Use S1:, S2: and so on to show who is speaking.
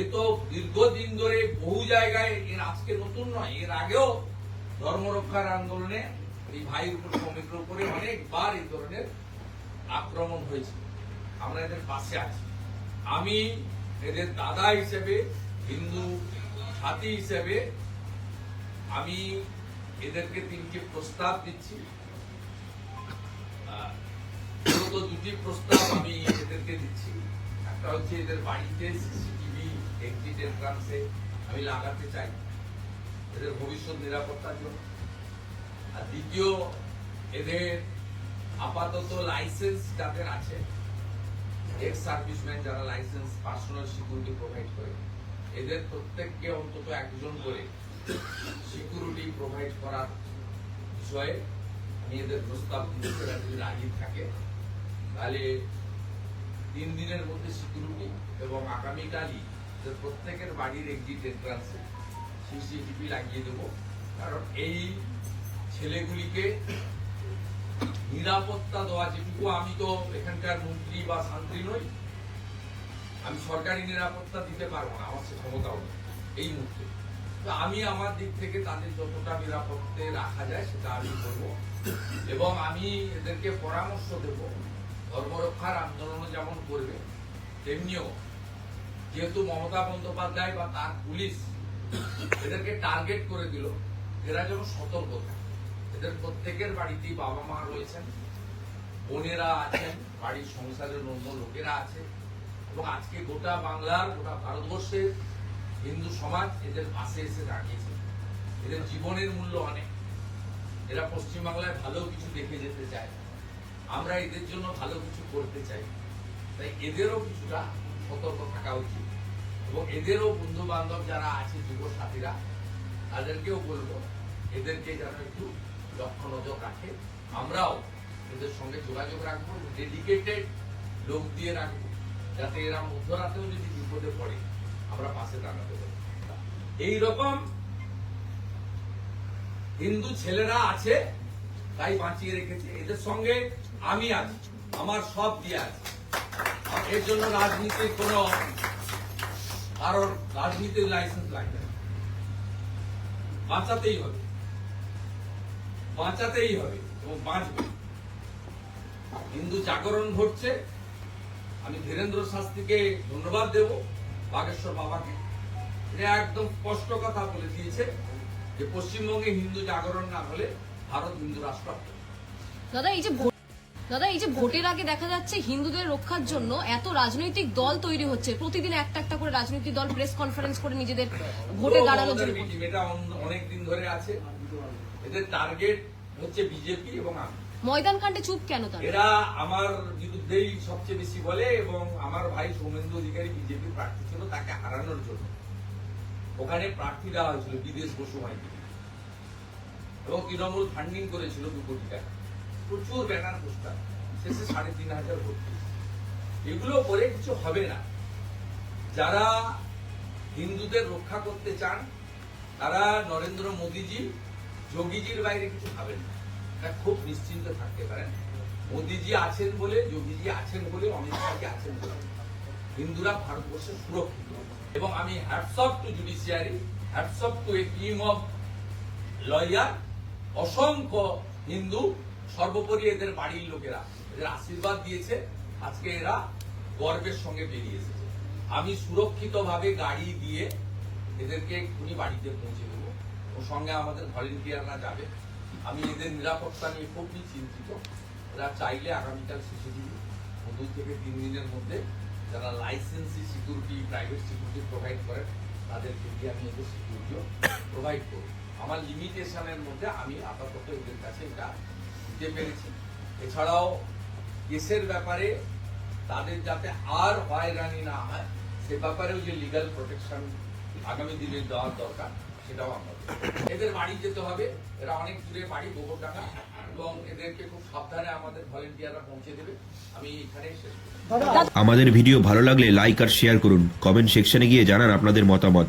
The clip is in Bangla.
S1: এ তো দীর্ঘদিন ধরে বহু জায়গায়, এর আজকে নতুন নয়, এর আগেও ধর্মরক্ষার আন্দোলনে এই ভাইয়ের উপর শ্রমিকের উপরে অনেকবার এই ধরনের আক্রমণ হয়েছে। আমরা এদের পাশে আছি। আমি এদের দাদা হিসেবে, হিন্দু সাথী হিসেবে, আমি এদেরকে তিনটি প্রস্তাব দিচ্ছি। দুটি প্রস্তাব আমি এদেরকে দিচ্ছি। একটা হচ্ছে এদের বাড়িতে সিসিটিভি এক্সিট এন্ট্রান্সে আমি লাগাতে চাই, এদের ভবিষ্যৎ নিরাপত্তার জন্য। আর দ্বিতীয়, এদের আপাতত লাইসেন্স যাদের আছে এক্স সার্ভিসম্যান যারা লাইসেন্স পার্সোনাল সিকিউরিটি প্রোভাইড করে, এদের প্রত্যেককে অন্তত একজন করে সিকিউরিটি প্রোভাইড করার বিষয়ে আমি এদের প্রস্তাব যদি রাজি থাকে, তাহলে তিন দিনের মধ্যে সিকিউরিটি এবং আগামীকালই প্রত্যেকের বাড়ির এক্সিট এন্ট্রান্সে সিসিটিভি লাগিয়ে দেবো। কারণ এই ছেলেগুলিকে নিরাপত্তা দেওয়া যেটুকু আমি তো এখানকার মন্ত্রী বা শান্তি নই। আমি সরকারি নিরাপত্তা দিতে পারব না, আমার সে ক্ষমতাও নেই এই মুহূর্তে। তো আমি আমার দিক থেকে তাদের যতটা নিরাপত্তে রাখা যায় সেটা আমি করব। এবং আমি এদেরকে পরামর্শ দেব, ধর্মরক্ষার আন্দোলন যেমন করবে, তেমনিও যেহেতু মমতা বন্দ্যোপাধ্যায় বা তার পুলিশ এদেরকে টার্গেট করে দিল, এরা যেন সতর্ক এদের প্রত্যেকের বাড়িতেই বাবা মা রয়েছেন, বোনেরা আছেন, বাড়ির সংসারের অন্য লোকেরা আছে। এবং আজকে গোটা বাংলার, গোটা ভারতবর্ষের হিন্দু সমাজ এদের পাশে এসে দাঁড়িয়েছে। এদের জীবনের মূল্য অনেক। এরা পশ্চিমবাংলায় ভালো কিছু দেখে যেতে চায়। আমরা এদের জন্য ভালো কিছু করতে চাই। তাই এদেরও কিছুটা সতর্ক থাকা উচিত। এবং এদেরও বন্ধু বান্ধব যারা আছে যুব সাথীরা তাদেরকেও বলব, এদেরকে যেন একটু লক্ষ্য নজর রাখে। আমরাও এদের সঙ্গে যোগাযোগ রাখব ডেডিকেটেড লোক দিয়ে রাখব, যাতে এরা মধ্যরাতেও যদি বিপদে পড়ে, আমরা পাশে দাঁড়াতে পারি। এই রকম হিন্দু ছেলেরা আছে, তাই বাঁচিয়ে রেখেছে। এদের সঙ্গে আমি আছি, আমার সব দিয়ে আছে। এর জন্য রাজনীতির কোনো কারোর রাজনীতির লাইসেন্স লাগবে বাঁচাতেই হবে। বাঁচাতেই হবে এবং বাঁচবে। হিন্দু জাগরণ ঘটছে। আমি ধীরেন্দ্র শাস্ত্রীকে ধন্যবাদ দেব, বাগেশ্বর বাবাকে। এটা একদম স্পষ্ট কথা বলে দিয়েছে যে পশ্চিমবঙ্গে হিন্দু জাগরণ না হলে ভারত হিন্দু রাষ্ট্র
S2: দাদা, এই যে দাদা এই যে ভোটের আগে দেখা যাচ্ছে হিন্দুদের রক্ষার জন্য এত রাজনৈতিক দল তৈরি হচ্ছে। প্রতিদিন একটা একটা করে রাজনৈতিক দল প্রেস কনফারেন্স করে নিজেদের ভোটে দাঁড়ানোর জন্য।
S1: এটা অনেক দিন ধরে আছে। এদের টার্গেট হচ্ছে বিজেপি এবং আমি।
S2: ময়দান কাণ্ডে চুপ কেন তারা?
S1: এরা আমার বিরুদ্ধেই সবচেয়ে বেশি বলে এবং আমার ভাই সৌমেন্দু অধিকারী বিজেপি প্রার্থী ছিল তাকে হারানোর জন্য। ওখানে প্রার্থী দেওয়া হয়েছিল বিদেশ বসুমাইকে এবং তৃণমূল ফান্ডিং করেছিল দু কোটি টাকা। প্রচুর ব্যানার পোস্টার, শেষে সাড়ে তিন হাজার ভর্তি এগুলো করে কিছু হবে না। যারা হিন্দুদের রক্ষা করতে চান, তারা নরেন্দ্র মোদীজি, যোগীজির বাইরে কিছু ভাবেন না। এটা খুব নিশ্চিন্ত থাকতে পারেন। মোদীজি আছেন বলে, যোগীজি আছেন বলে, অমিত শাহজি আছেন বলে। হিন্দুরা ভারতবর্ষে সুরক্ষিত। এবং আমি hats off to judiciary hats off to a team of lawyer অসংখ্য হিন্দু সর্বোপরি এদের বাড়ির লোকেরা, এদের আশীর্বাদ দিয়েছে। আজকে এরা গর্বের সঙ্গে বেরিয়ে এসেছে। আমি সুরক্ষিতভাবে গাড়ি দিয়ে এদেরকে এক্ষুনি বাড়িতে পৌঁছে দেবো। ওর সঙ্গে আমাদের ভলেন্টিয়াররা যাবে। আমি এদের নিরাপত্তা নিয়ে খুবই চিন্তিত। এরা চাইলে আগামীকাল সিসিটিভি দুই থেকে তিন দিনের মধ্যে যারা licensee security private security provide করেন তাদেরকে দিয়ে আমি এদের সিকিউরিটিও প্রোভাইড করব। আমার লিমিটেশনের মধ্যে আমি আপাতত এদের কাছে এটা দিতে পেরেছি। এছাড়াও কেসের ব্যাপারে তাদের যাতে আর হয়রানি না হয়, সে ব্যাপারেও যে লিগ্যাল প্রোটেকশন আগামী দিনে দেওয়ার দরকার, সেটাও আমরা এদের বাড়ি যেতে হবে। এরা অনেক দূরে বাড়ি, গোবরডাঙ্গা, এবং এদেরকে খুব সাবধানে আমাদের ভলেন্টিয়াররা পৌঁছে দেবে। আমি এখানে শেষ
S3: আমাদের ভিডিও ভালো লাগলে লাইক আর শেয়ার করুন। কমেন্ট সেকশনে গিয়ে জানান আপনাদের মতামত।